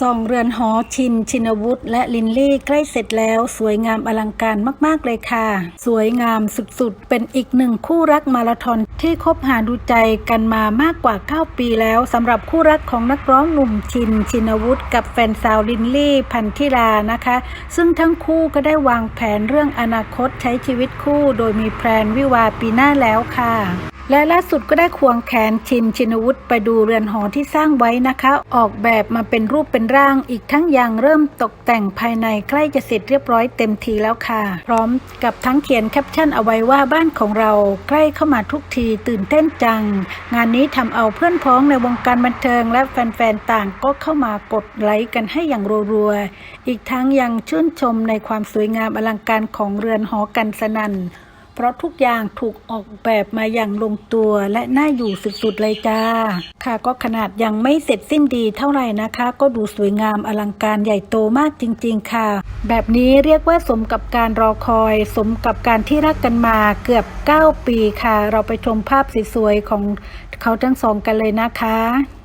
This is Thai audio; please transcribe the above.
ส่องเรือนหอชิน ชินวุฒิและลินลี่ใกล้เสร็จแล้ว สวยงามอลังการมาก ๆ เลยค่ะ สวยงามสุด ๆ เป็นอีกหนึ่งคู่รักมาราธอนที่คบหาดูใจกันมามากกว่า 9 ปีแล้วสำหรับคู่รักของนักร้องหนุ่มชิน ชินวุฒิกับแฟนสาวลินลี่พันธิรานะคะ ซึ่งทั้งคู่ก็ได้วางแผนเรื่องอนาคตใช้ชีวิตคู่ โดยมีแพลนวิวาปีหน้าแล้วค่ะ และล่าสุดก็ได้ควงแขนชินชินวุฒิไปดูเรือนหอที่สร้างไว้นะคะ ออกแบบมาเป็นรูปเป็นร่าง อีกทั้งยังเริ่มตกแต่งภายในใกล้จะเสร็จเรียบร้อยเต็มทีแล้วค่ะ พร้อมกับทั้งเขียนแคปชั่นเอาไว้ว่าบ้านของเราใกล้เข้ามาทุกทีตื่นเต้นจัง งานนี้ทำเอาเพื่อนพ้องในวงการบันเทิง และแฟนๆต่างก็เข้ามากดไลค์กันให้อย่างรัวๆอีกทั้งยังชื่นชมในความสวยงามอลังการของเรือนหอกันสนั่น เพราะทุกอย่างถูกออกแบบมาอย่างลงตัวและน่าอยู่สุดๆเลยจ้า ค่ะก็ขนาดยังไม่เสร็จสิ้นดีเท่าไหร่นะคะ ก็ดูสวยงามอลังการใหญ่โตมากจริง ๆ ค่ะ แบบนี้เรียกว่าสมกับการรอคอย สมกับการที่รักกันมาเกือบ 9 ปีค่ะ เราไปชมภาพสวยๆของเขาทั้งสองกันเลยนะคะ